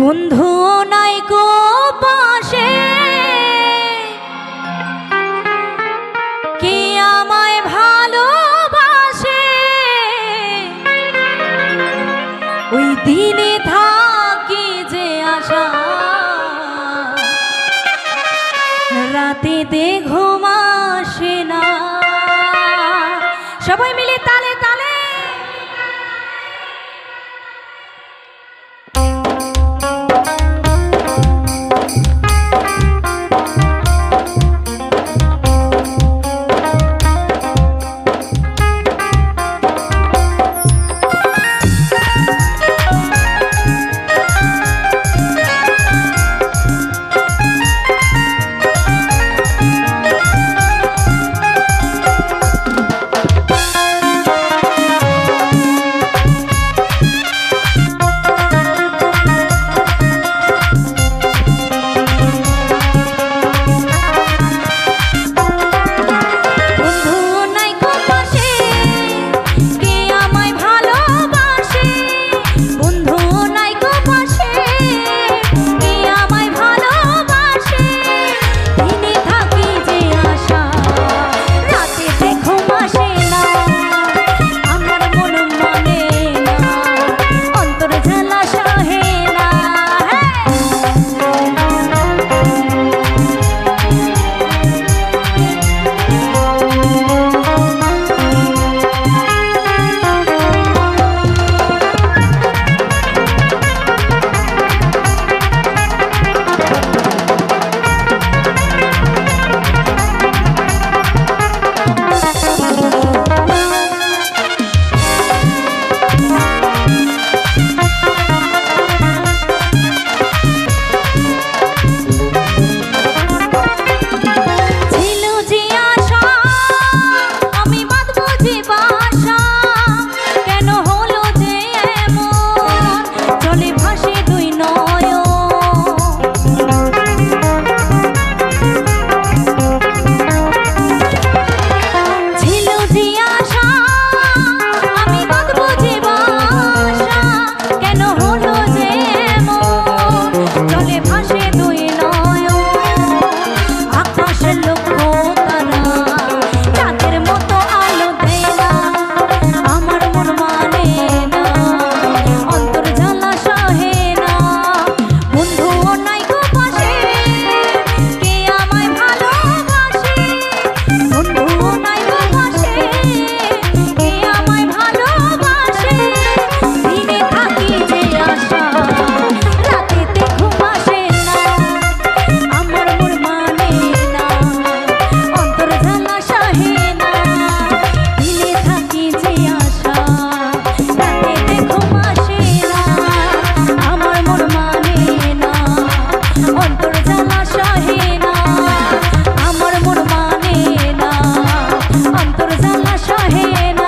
বন্ধু নাই গো পাশে। কে আমায় ভালোবাসে? ওই দিনে থাকি যে আশা। রাতে দে ঘুমা আল্লাহ সহে না